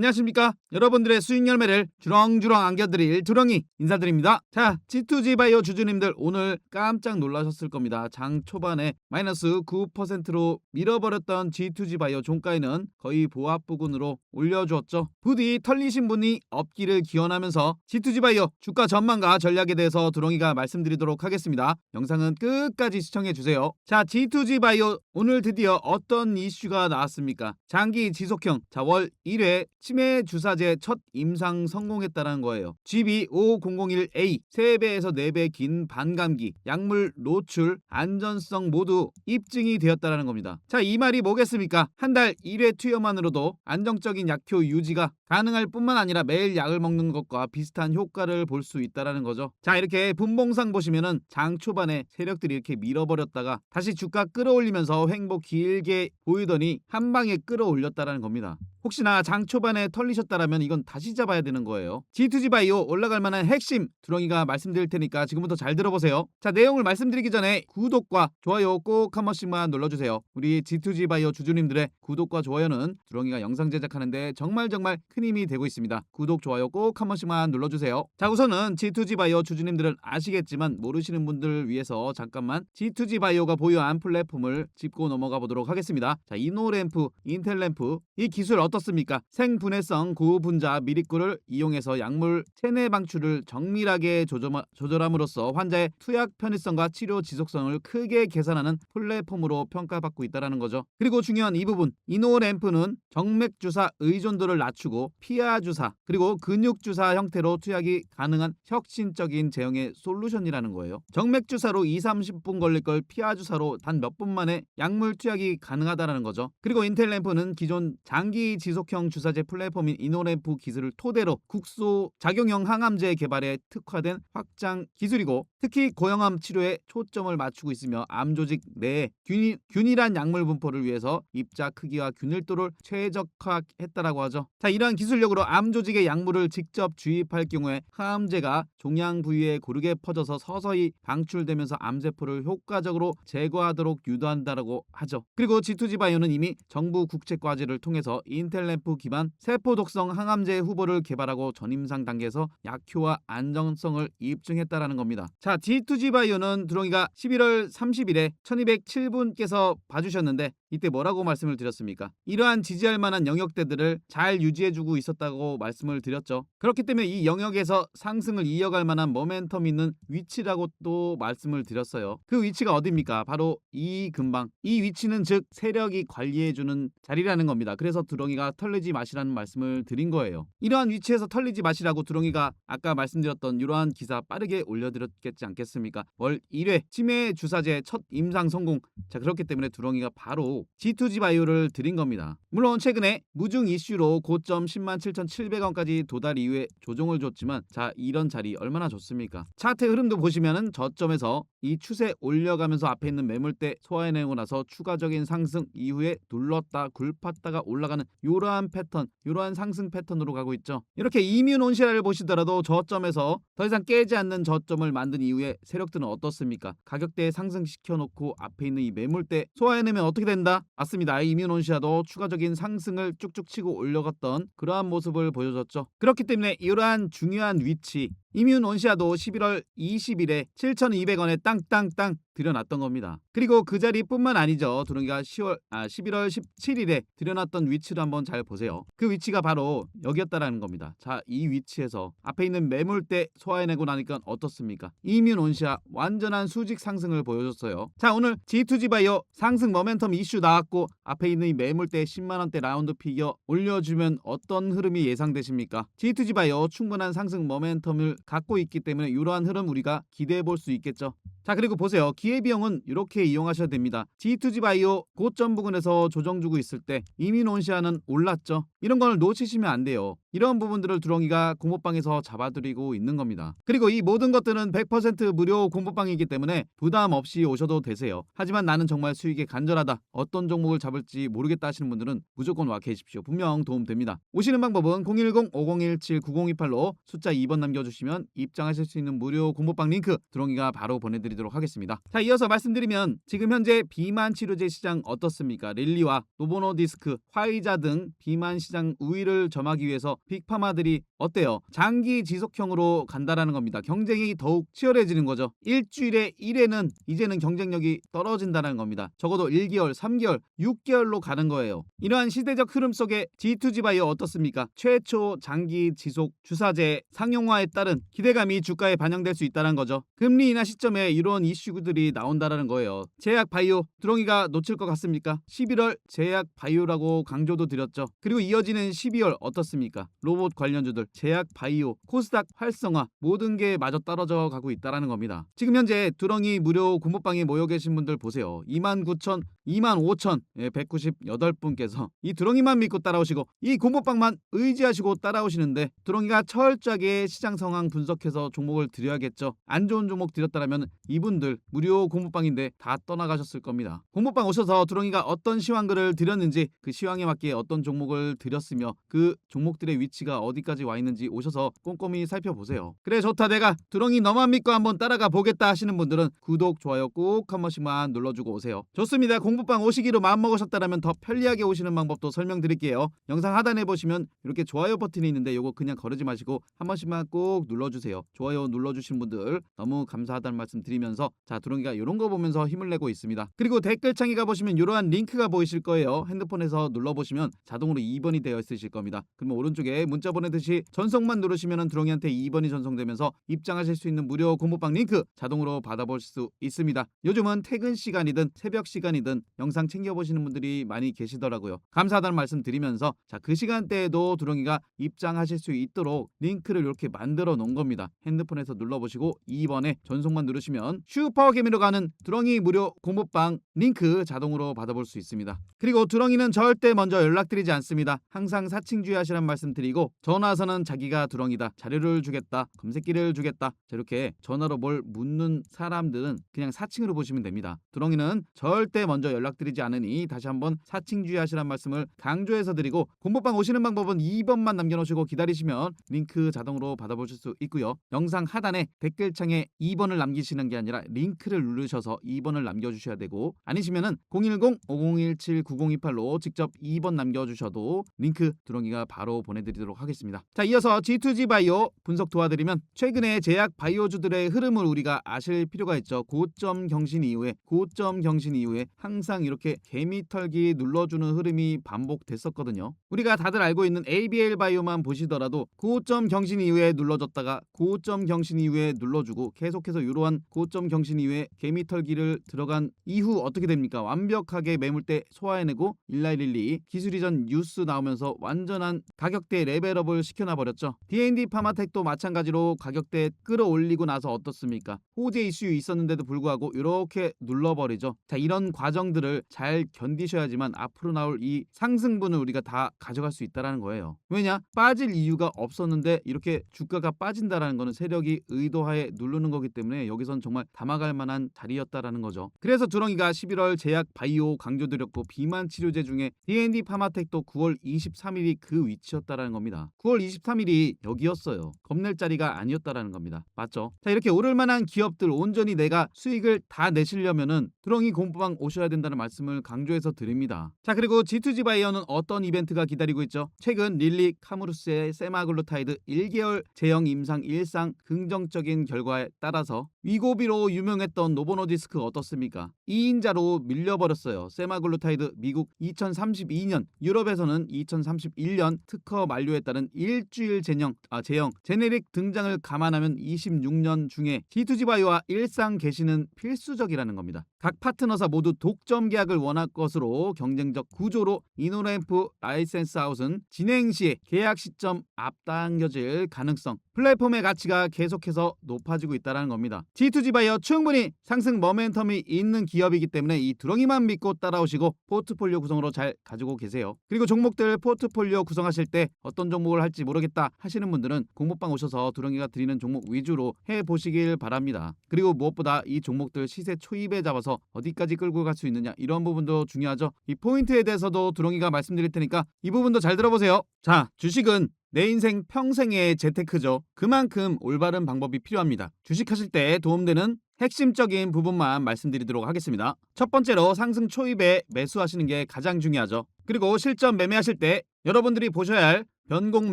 안녕하십니까? 여러분들의 수익 열매를 주렁주렁 안겨드릴 두렁이 인사드립니다. 자 G2G 바이오 주주님들 오늘 깜짝 놀라셨을 겁니다. 장 초반에 마이너스 9%로 밀어버렸던 G2G 바이오 종가에는 거의 보합 부근으로 올려주었죠. 부디 털리신 분이 없기를 기원하면서 G2G 바이오 주가 전망과 전략에 대해서 두렁이가 말씀드리도록 하겠습니다. 영상은 끝까지 시청해주세요. 자 G2G 바이오 오늘 드디어 어떤 이슈가 나왔습니까? 장기 지속형. 자월 1회 치매 주사제 첫 임상 성공했다는 거예요. GB5001A 3배에서 4배 긴 반감기, 약물 노출, 안전성 모두 입증이 되었다는 겁니다. 자, 이 말이 뭐겠습니까? 한 달 1회 투여만으로도 안정적인 약효 유지가 가능할 뿐만 아니라 매일 약을 먹는 것과 비슷한 효과를 볼 수 있다는 거죠. 자, 이렇게 분봉상 보시면은 장 초반에 세력들이 이렇게 밀어버렸다가 다시 주가 끌어올리면서 횡보 길게 보이더니 한 방에 끌어올렸다는 겁니다. 혹시나 장 초반에 털리셨다라면 이건 다시 잡아야 되는 거예요. G2G 바이오 올라갈 만한 핵심 두렁이가 말씀드릴 테니까 지금부터 잘 들어보세요. 자 내용을 말씀드리기 전에 구독과 좋아요 꼭 한 번씩만 눌러주세요. 우리 G2G 바이오 주주님들의 구독과 좋아요는 두렁이가 영상 제작하는데 정말 정말 큰 힘이 되고 있습니다. 구독 좋아요 꼭 한 번씩만 눌러주세요. 자 우선은 G2G 바이오 주주님들은 아시겠지만 모르시는 분들 위해서 잠깐만 G2G 바이오가 보유한 플랫폼을 짚고 넘어가 보도록 하겠습니다. 자 이노램프, 인텔램프 이 기술 어떻습니까? 생분 해성 고분자 미리꿀을 이용해서 약물 체내 방출을 정밀하게 조절함으로써 환자의 투약 편의성과 치료 지속성을 크게 개선하는 플랫폼으로 평가받고 있다는 거죠. 그리고 중요한 이 부분 이노램프는 정맥 주사 의존도를 낮추고 피하 주사 그리고 근육 주사 형태로 투약이 가능한 혁신적인 제형의 솔루션이라는 거예요. 정맥 주사로 2, 30분 걸릴 걸 피하 주사로 단 몇 분 만에 약물 투약이 가능하다는 거죠. 그리고 인텔램프는 기존 장기 지속형 주사제 플랫폼 인 이노램프 기술을 토대로 국소 작용형 항암제 개발에 특화된 확장 기술이고 특히 고형암 치료에 초점을 맞추고 있으며 암 조직 내에 균일, 균일한 약물 분포를 위해서 입자 크기와 균일도를 최적화했다라고 하죠. 자, 이러한 기술력으로 암 조직의 약물을 직접 주입할 경우에 항암제가 종양 부위에 고르게 퍼져서 서서히 방출되면서 암세포를 효과적으로 제거하도록 유도한다라고 하죠. 그리고 G2G 바이오는 이미 정부 국책 과제를 통해서 인텔램프 기반 세포 독성 항암제 후보를 개발하고 전임상 단계에서 약효와 안정성을 입증했다라는 겁니다. 자, G2G 바이오는 두렁이가 11월 30일에 1207분께서 봐주셨는데 이때 뭐라고 말씀을 드렸습니까? 이러한 지지할 만한 영역대들을 잘 유지해주고 있었다고 말씀을 드렸죠. 그렇기 때문에 이 영역에서 상승을 이어갈 만한 모멘텀 있는 위치라고 또 말씀을 드렸어요. 그 위치가 어디입니까? 바로 이 근방. 이 위치는 즉 세력이 관리해주는 자리라는 겁니다. 그래서 두렁이가 털리지 마시라는 말씀을 드린 거예요. 이러한 위치에서 털리지 마시라고 두렁이가 아까 말씀드렸던 이러한 기사 빠르게 올려드렸겠지 않겠습니까? 월 1회 치매 주사제 첫 임상 성공. 자 그렇기 때문에 두렁이가 바로 G2G 바이오를 드린 겁니다. 물론 최근에 무중 이슈로 고점 10만 7,700원까지 도달 이후에 조정을 줬지만 자 이런 자리 얼마나 좋습니까? 차트 흐름도 보시면은 저점에서 이 추세 올려가면서 앞에 있는 매물대 소화해내고 나서 추가적인 상승 이후에 눌렀다 굴팠다가 올라가는 이러한 패턴, 이러한 상승 패턴으로 가고 있죠. 이렇게 이뮨 온시아를 보시더라도 저점에서 더 이상 깨지 않는 저점을 만든 이후에 세력들은 어떻습니까? 가격대에 상승시켜 놓고 앞에 있는 이 매물대 소화해내면 어떻게 된다? 맞습니다. 이뮨 온시아도 추가적인 상승을 쭉쭉 치고 올려갔던 그러한 모습을 보여줬죠. 그렇기 때문에 이러한 중요한 위치 이뮨 온시아도 11월 20일에 7,200원에 땅땅땅 들여놨던 겁니다. 그리고 그 자리뿐만 아니죠. 두렁이가 10월 아 11월 17일에 들여놨던 위치를 한번 잘 보세요. 그 위치가 바로 여기였다라는 겁니다. 자, 이 위치에서 앞에 있는 매물대 소화해내고 나니까 어떻습니까? 이뮨 온시아 완전한 수직 상승을 보여줬어요. 자, 오늘 G2G 바이오 상승 모멘텀 이슈 나왔고 앞에 있는 이 매물대 10만 원대 라운드 피겨 올려주면 어떤 흐름이 예상되십니까? G2G 바이오 충분한 상승 모멘텀을 갖고 있기 때문에 이러한 흐름 우리가 기대해 볼 수 있겠죠. 자 그리고 보세요. 기회비용은 이렇게 이용하셔야 됩니다. G2G 바이오 고점 부근에서 조정 주고 있을 때 이민 온시아는 올랐죠. 이런 걸 놓치시면 안 돼요 이런 부분들을 두렁이가 공모방에서 잡아드리고 있는 겁니다. 그리고 이 모든 것들은 100% 무료 공모방이기 때문에 부담 없이 오셔도 되세요. 하지만 나는 정말 수익에 간절하다. 어떤 종목을 잡을지 모르겠다 하시는 분들은 무조건 와 계십시오. 분명 도움됩니다. 오시는 방법은 010-5017-9028로 숫자 2번 남겨주시면 입장하실 수 있는 무료 공모방 링크 두렁이가 바로 보내드리도록 하겠습니다. 자 이어서 말씀드리면 지금 현재 비만 치료제 시장 어떻습니까? 릴리와 노보노디스크, 화이자 등 비만 시장 우위를 점하기 위해서 빅파마들이 어때요? 장기 지속형으로 간다라는 겁니다. 경쟁이 더욱 치열해지는 거죠. 일주일에 1회는 이제는 경쟁력이 떨어진다는 겁니다. 적어도 1개월, 3개월, 6개월로 가는 거예요. 이러한 시대적 흐름 속에 G2G 바이오 어떻습니까? 최초 장기 지속 주사제 상용화에 따른 기대감이 주가에 반영될 수 있다는 거죠. 금리 인하 시점에 이런 이슈들이 나온다라는 거예요. 제약 바이오 두렁이가 놓칠 것 같습니까? 11월 제약 바이오라고 강조도 드렸죠. 그리고 이어지는 12월 어떻습니까? 로봇 관련주들 제약 바이오 코스닥 활성화 모든 게 마저 떨어져 가고 있다라는 겁니다. 지금 현재 두렁이 무료 공모방에 모여 계신 분들 보세요. 29,000 25,000 예, 198분께서 이 두렁이만 믿고 따라오시고 이 공모방만 의지하시고 따라오시는데 두렁이가 철저하게 시장 상황 분석해서 종목을 드려야겠죠. 안 좋은 종목 드렸다라면 이분들 무료 공모방인데 다 떠나가셨을 겁니다. 공모방 오셔서 두렁이가 어떤 시황글을 드렸는지 그 시황에 맞게 어떤 종목을 드렸으며 그 종목들의 위치가 어디까지 와 있는지 오셔서 꼼꼼히 살펴보세요. 그래 좋다 내가 두렁이 너만 믿고 한번 따라가 보겠다 하시는 분들은 구독 좋아요 꼭 한 번씩만 눌러주고 오세요. 좋습니다. 공부방 오시기로 마음먹으셨다면 더 편리하게 오시는 방법도 설명드릴게요. 영상 하단에 보시면 이렇게 좋아요 버튼이 있는데 요거 그냥 거르지 마시고 한 번씩만 꼭 눌러주세요. 좋아요 눌러주신 분들 너무 감사하다는 말씀 드리면서 자 두렁이가 이런 거 보면서 힘을 내고 있습니다. 그리고 댓글창에 가보시면 이러한 링크가 보이실 거예요. 핸드폰에서 눌러보시면 자동으로 2번이 되어 있으실 겁니다. 그러면 오른쪽에 문자 보내듯이 전송만 누르시면 두렁이한테 2번이 전송되면서 입장하실 수 있는 무료 공모방 링크 자동으로 받아볼 수 있습니다. 요즘은 퇴근 시간이든 새벽 시간이든 영상 챙겨보시는 분들이 많이 계시더라고요. 감사하다는 말씀 드리면서 자 그 시간대에도 두렁이가 입장하실 수 있도록 링크를 이렇게 만들어 놓은 겁니다. 핸드폰에서 눌러보시고 2번에 전송만 누르시면 슈퍼 개미로 가는 두렁이 무료 공모방 링크 자동으로 받아볼 수 있습니다. 그리고 두렁이는 절대 먼저 연락드리지 않습니다. 항상 사칭주의 하시란 말씀 드 리고 전화서는 자기가 두렁이다. 자료를 주겠다. 검색기를 주겠다. 자, 이렇게 전화로 뭘 묻는 사람들은 그냥 사칭으로 보시면 됩니다. 두렁이는 절대 먼저 연락드리지 않으니 다시 한번 사칭 주의 하시란 말씀을 강조해서 드리고 공모방 오시는 방법은 2번만 남겨놓으시고 기다리시면 링크 자동으로 받아보실 수 있고요. 영상 하단에 댓글창에 2번을 남기시는 게 아니라 링크를 누르셔서 2번을 남겨주셔야 되고 아니시면은 010-5017-9028로 직접 2번 남겨주셔도 링크 두렁이가 바로 보내드 리도록 하겠습니다. 자 이어서 G2G 바이오 분석 도와드리면 최근에 제약 바이오주들의 흐름을 우리가 아실 필요가 있죠. 고점 경신 이후에 고점 경신 이후에 항상 이렇게 개미털기 눌러주는 흐름이 반복됐었거든요. 우리가 다들 알고 있는 ABL 바이오만 보시더라도 고점 경신 이후에 눌러줬다가 고점 경신 이후에 눌러주고 계속해서 이러한 고점 경신 이후에 개미털기를 들어간 이후 어떻게 됩니까? 완벽하게 매물대 소화해내고 일라일릴리 기술 이전 뉴스 나오면서 완전한 가격대 레벨업을 시켜놔 버렸죠. D&D 파마텍도 마찬가지로 가격대 끌어올리고 나서 어떻습니까? 호재 이슈 있었는데도 불구하고 이렇게 눌러버리죠. 자 이런 과정들을 잘 견디셔야지만 앞으로 나올 이 상승분을 우리가 다 가져갈 수 있다라는 거예요. 왜냐? 빠질 이유가 없었는데 이렇게 주가가 빠진다라는 거는 세력이 의도하에 누르는 거기 때문에 여기선 정말 담아갈 만한 자리였다라는 거죠. 그래서 두렁이가 11월 제약 바이오 강조드렸고 비만 치료제 중에 D&D 파마텍도 9월 23일이 그 위치였 다라는 겁니다. 9월 23일이 여기였어요. 겁낼 자리가 아니었다라는 겁니다. 맞죠? 자 이렇게 오를 만한 기업들 온전히 내가 수익을 다 내시려면은 두렁이 공부방 오셔야 된다는 말씀을 강조해서 드립니다. 자 그리고 G2G 바이오는 어떤 이벤트가 기다리고 있죠? 최근 릴리 카무루스의 세마글루타이드 1개월 제형 임상 일상 긍정적인 결과에 따라서 위고비로 유명했던 노보노디스크 어떻습니까? 2인자로 밀려버렸어요. 세마글루타이드 미국 2032년 유럽에서는 2031년 특허 따른 일주일 제형 아 제형 제네릭 등장을 감안하면 26년 중에 G2G 바이오와 일상 개시는 필수적이라는 겁니다. 각 파트너사 모두 독점 계약을 원할 것으로 경쟁적 구조로 이노램프 라이센스 아웃은 진행 시에 계약 시점 앞당겨질 가능성 플랫폼의 가치가 계속해서 높아지고 있다는 겁니다. G2G 바이어 충분히 상승 모멘텀이 있는 기업이기 때문에 이 두렁이만 믿고 따라오시고 포트폴리오 구성으로 잘 가지고 계세요. 그리고 종목들 포트폴리오 구성하실 때 어떤 종목을 할지 모르겠다 하시는 분들은 공모방 오셔서 두렁이가 드리는 종목 위주로 해 보시길 바랍니다. 그리고 무엇보다 이 종목들 시세 초입에 잡아서 어디까지 끌고 갈 수 있느냐 이런 부분도 중요하죠. 이 포인트에 대해서도 두렁이가 말씀드릴 테니까 이 부분도 잘 들어보세요. 자, 주식은 내 인생 평생의 재테크죠. 그만큼 올바른 방법이 필요합니다. 주식하실 때 도움되는 핵심적인 부분만 말씀드리도록 하겠습니다. 첫 번째로 상승 초입에 매수하시는 게 가장 중요하죠. 그리고 실전 매매하실 때 여러분들이 보셔야 할 변공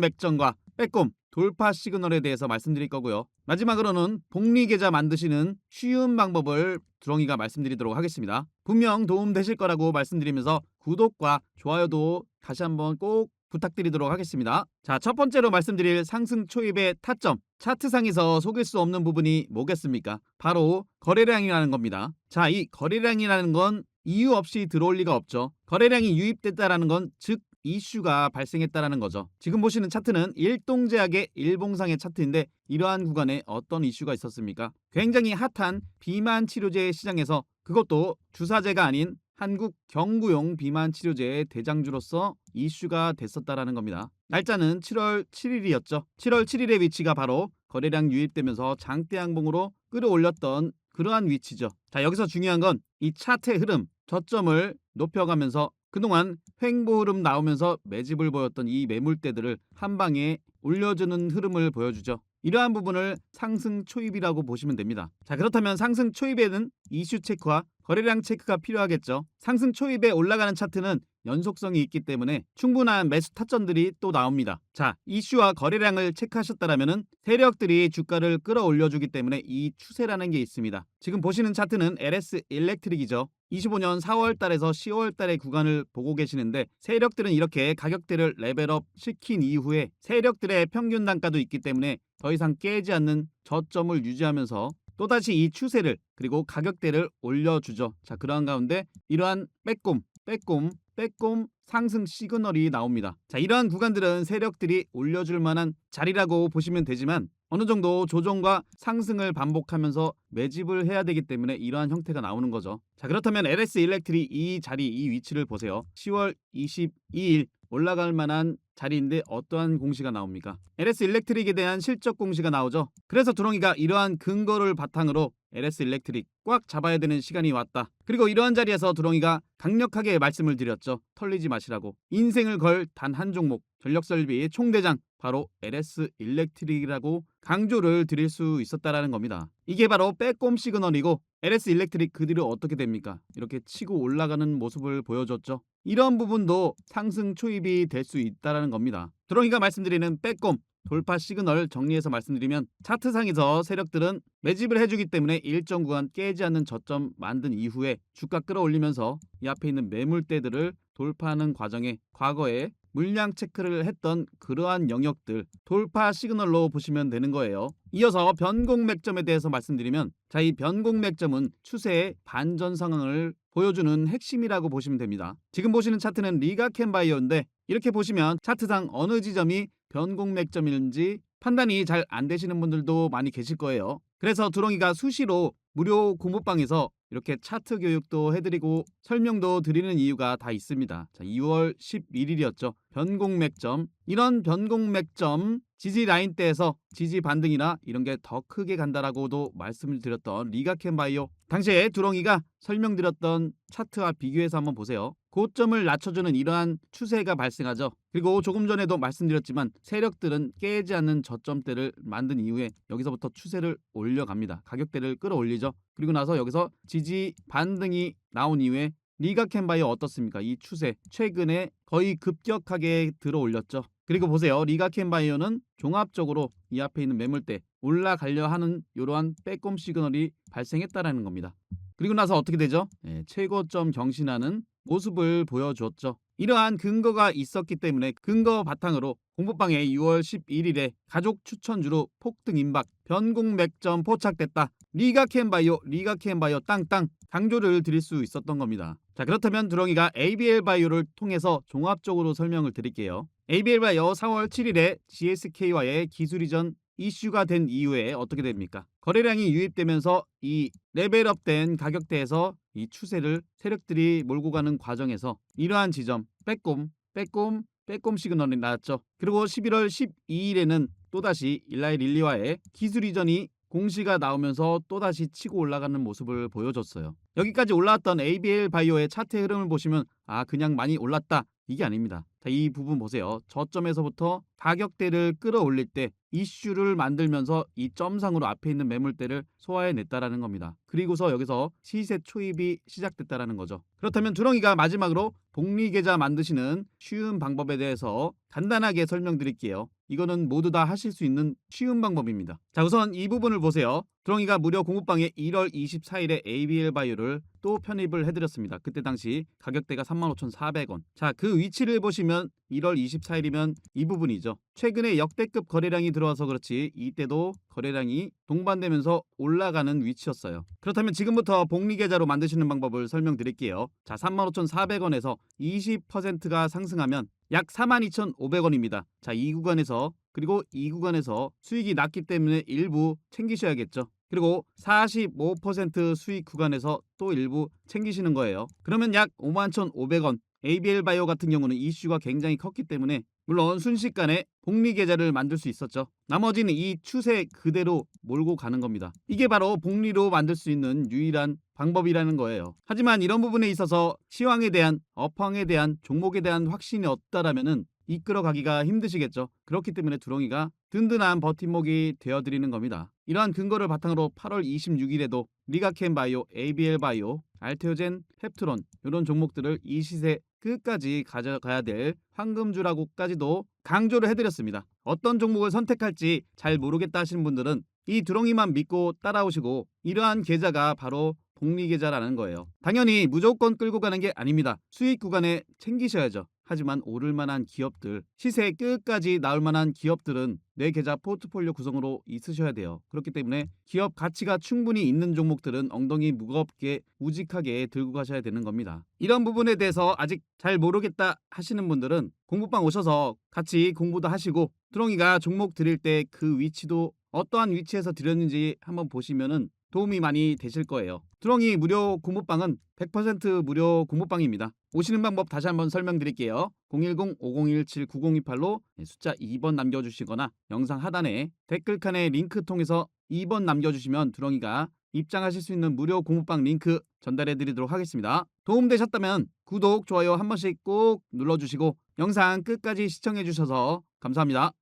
맥점과 빼꼼 돌파 시그널에 대해서 말씀드릴 거고요. 마지막으로는 복리 계좌 만드시는 쉬운 방법을 두렁이가 말씀드리도록 하겠습니다. 분명 도움 되실 거라고 말씀드리면서 구독과 좋아요도 다시 한번 꼭 부탁드리도록 하겠습니다. 자, 첫 번째로 말씀드릴 상승 초입의 타점. 차트상에서 속일 수 없는 부분이 뭐겠습니까? 바로 거래량이라는 겁니다. 자, 이 거래량이라는 건 이유 없이 들어올 리가 없죠. 거래량이 유입됐다라는 건 즉 이슈가 발생했다라는 거죠. 지금 보시는 차트는 일동제약의 일봉상의 차트인데 이러한 구간에 어떤 이슈가 있었습니까? 굉장히 핫한 비만 치료제 시장에서 그것도 주사제가 아닌 한국 경구용 비만 치료제의 대장주로서 이슈가 됐었다라는 겁니다. 날짜는 7월 7일이었죠. 7월 7일의 위치가 바로 거래량 유입되면서 장대 양봉으로 끌어올렸던 그러한 위치죠. 자, 여기서 중요한 건 이 차트의 흐름, 저점을 높여가면서 그동안 횡보 흐름 나오면서 매집을 보였던 이 매물대들을 한 방에 올려주는 흐름을 보여주죠. 이러한 부분을 상승 초입이라고 보시면 됩니다. 자, 그렇다면 상승 초입에는 이슈 체크와 거래량 체크가 필요하겠죠. 상승 초입에 올라가는 차트는 연속성이 있기 때문에 충분한 매수 타점들이 또 나옵니다. 자, 이슈와 거래량을 체크하셨다라면은 세력들이 주가를 끌어올려주기 때문에 이 추세라는 게 있습니다. 지금 보시는 차트는 LS 일렉트릭이죠. 25년 4월 달에서 10월 달의 구간을 보고 계시는데 세력들은 이렇게 가격대를 레벨업 시킨 이후에 세력들의 평균 단가도 있기 때문에 더 이상 깨지 않는 저점을 유지하면서 또다시 이 추세를 그리고 가격대를 올려주죠. 자, 그러한 가운데 이러한 빼꼼, 빼꼼, 빼꼼 상승 시그널이 나옵니다. 자, 이러한 구간들은 세력들이 올려줄 만한 자리라고 보시면 되지만 어느 정도 조정과 상승을 반복하면서 매집을 해야 되기 때문에 이러한 형태가 나오는 거죠. 자, 그렇다면 LS 일렉트리 이 자리, 이 위치를 보세요. 10월 22일 올라갈 만한 자리인데 어떠한 공시가 나옵니까? LS 일렉트릭에 대한 실적 공시가 나오죠. 그래서 두렁이가 이러한 근거를 바탕으로 LS 일렉트릭 꽉 잡아야 되는 시간이 왔다. 그리고 이러한 자리에서 두렁이가 강력하게 말씀을 드렸죠. 털리지 마시라고. 인생을 걸 단 한 종목 전력설비 총대장 바로 LS 일렉트릭이라고 강조를 드릴 수 있었다라는 겁니다. 이게 바로 빼꼼 시그널이고 LS 일렉트릭 그 뒤로 어떻게 됩니까? 이렇게 치고 올라가는 모습을 보여줬죠. 이런 부분도 상승 초입이 될 수 있다라는 겁니다. 드렁이가 말씀드리는 빼꼼 돌파 시그널 정리해서 말씀드리면 차트상에서 세력들은 매집을 해주기 때문에 일정 구간 깨지 않는 저점 만든 이후에 주가 끌어올리면서 이 앞에 있는 매물대들을 돌파하는 과정에 과거에 물량 체크를 했던 그러한 영역들 돌파 시그널로 보시면 되는 거예요. 이어서 변곡 맥점에 대해서 말씀드리면 자 이 변곡 맥점은 추세의 반전 상황을 보여주는 핵심이라고 보시면 됩니다. 지금 보시는 차트는 리가켄 바이오인데 이렇게 보시면 차트상 어느 지점이 변곡 맥점인지 판단이 잘 안 되시는 분들도 많이 계실 거예요. 그래서 두렁이가 수시로 무료 공부방에서 이렇게 차트 교육도 해드리고 설명도 드리는 이유가 다 있습니다. 자, 2월 11일이었죠. 변곡 맥점. 이런 변곡 맥점 지지 라인대에서 지지 반등이나 이런 게 더 크게 간다라고도 말씀을 드렸던 리가켄 바이오. 당시에 두렁이가 설명드렸던 차트와 비교해서 한번 보세요. 고점을 낮춰주는 이러한 추세가 발생하죠. 그리고 조금 전에도 말씀드렸지만 세력들은 깨지 않는 저점대를 만든 이후에 여기서부터 추세를 올려갑니다. 가격대를 끌어올리죠. 그리고 나서 여기서 지지 반등이 나온 이후에 리가켄바이오 어떻습니까? 이 추세 최근에 거의 급격하게 들어 올렸죠. 그리고 보세요. 리가켄바이오는 종합적으로 이 앞에 있는 매물대 올라가려 하는 이러한 빼꼼 시그널이 발생했다라는 겁니다. 그리고 나서 어떻게 되죠? 네, 최고점 경신하는 모습을 보여주었죠. 이러한 근거가 있었기 때문에 근거 바탕으로 공부방에 6월 11일에 가족 추천주로 폭등 임박 변곡 맥점 포착됐다. 리가켄바이오 리가켄바이오 땅땅 강조를 드릴 수 있었던 겁니다. 자 그렇다면 두렁이가 ABL 바이오를 통해서 종합적으로 설명을 드릴게요. ABL 바이오 4월 7일에 GSK와의 기술 이전 이슈가 된 이후에 어떻게 됩니까? 거래량이 유입되면서 이 레벨업된 가격대에서 이 추세를 세력들이 몰고 가는 과정에서 이러한 지점 빼꼼 빼꼼 빼꼼 시그널이 나왔죠. 그리고 11월 12일에는 또다시 일라이 릴리와의 기술 이전이 공시가 나오면서 또다시 치고 올라가는 모습을 보여줬어요. 여기까지 올라왔던 ABL 바이오의 차트 흐름을 보시면 아 그냥 많이 올랐다 이게 아닙니다. 자, 이 부분 보세요. 저점에서부터 가격대를 끌어올릴 때 이슈를 만들면서 이 점상으로 앞에 있는 매물대를 소화해냈다라는 겁니다. 그리고서 여기서 시세 초입이 시작됐다라는 거죠. 그렇다면 두렁이가 마지막으로 복리 계좌 만드시는 쉬운 방법에 대해서 간단하게 설명드릴게요. 이거는 모두 다 하실 수 있는 쉬운 방법입니다. 자, 우선 이 부분을 보세요. 두렁이가 무료 공급방에 1월 24일에 ABL 바이오를 또 편입을 해드렸습니다. 그때 당시 가격대가 35,400원. 자, 그 위치를 보시면 1월 24일이면 이 부분이죠. 최근에 역대급 거래량이 들어와서 그렇지 이때도 거래량이 동반되면서 올라가는 위치였어요. 그렇다면 지금부터 복리 계좌로 만드시는 방법을 설명드릴게요. 자, 35,400원에서 20%가 상승하면 약 42,500원입니다. 자, 이 구간에서 그리고 이 구간에서 수익이 낮기 때문에 일부 챙기셔야겠죠. 그리고 45% 수익 구간에서 또 일부 챙기시는 거예요. 그러면 약 51,500원. ABL 바이오 같은 경우는 이슈가 굉장히 컸기 때문에 물론 순식간에 복리 계좌를 만들 수 있었죠. 나머지는 이 추세 그대로 몰고 가는 겁니다. 이게 바로 복리로 만들 수 있는 유일한 방법이라는 거예요. 하지만 이런 부분에 있어서 시황에 대한 업황에 대한 종목에 대한 확신이 없다라면은 이끌어가기가 힘드시겠죠. 그렇기 때문에 두렁이가 든든한 버팀목이 되어드리는 겁니다. 이러한 근거를 바탕으로 8월 26일에도 리가켄 바이오, ABL 바이오, 알테오젠, 펩트론 이런 종목들을 이 시세 끝까지 가져가야 될 황금주라고까지도 강조를 해드렸습니다. 어떤 종목을 선택할지 잘 모르겠다 하시는 분들은 이 두렁이만 믿고 따라오시고 이러한 계좌가 바로 복리 계좌라는 거예요. 당연히 무조건 끌고 가는 게 아닙니다. 수익 구간에 챙기셔야죠. 하지만 오를 만한 기업들, 시세 끝까지 나올 만한 기업들은 내 계좌 포트폴리오 구성으로 있으셔야 돼요. 그렇기 때문에 기업 가치가 충분히 있는 종목들은 엉덩이 무겁게 우직하게 들고 가셔야 되는 겁니다. 이런 부분에 대해서 아직 잘 모르겠다 하시는 분들은 공부방 오셔서 같이 공부도 하시고 두렁이가 종목 드릴 때 그 위치도 어떠한 위치에서 드렸는지 한번 보시면은 도움이 많이 되실 거예요. 두렁이 무료 공부방은 100% 무료 공부방입니다. 오시는 방법 다시 한번 설명드릴게요. 010-5017-9028로 숫자 2번 남겨주시거나 영상 하단에 댓글 칸에 링크 통해서 2번 남겨주시면 두렁이가 입장하실 수 있는 무료 공부방 링크 전달해 드리도록 하겠습니다. 도움되셨다면 구독, 좋아요 한 번씩 꼭 눌러주시고 영상 끝까지 시청해 주셔서 감사합니다.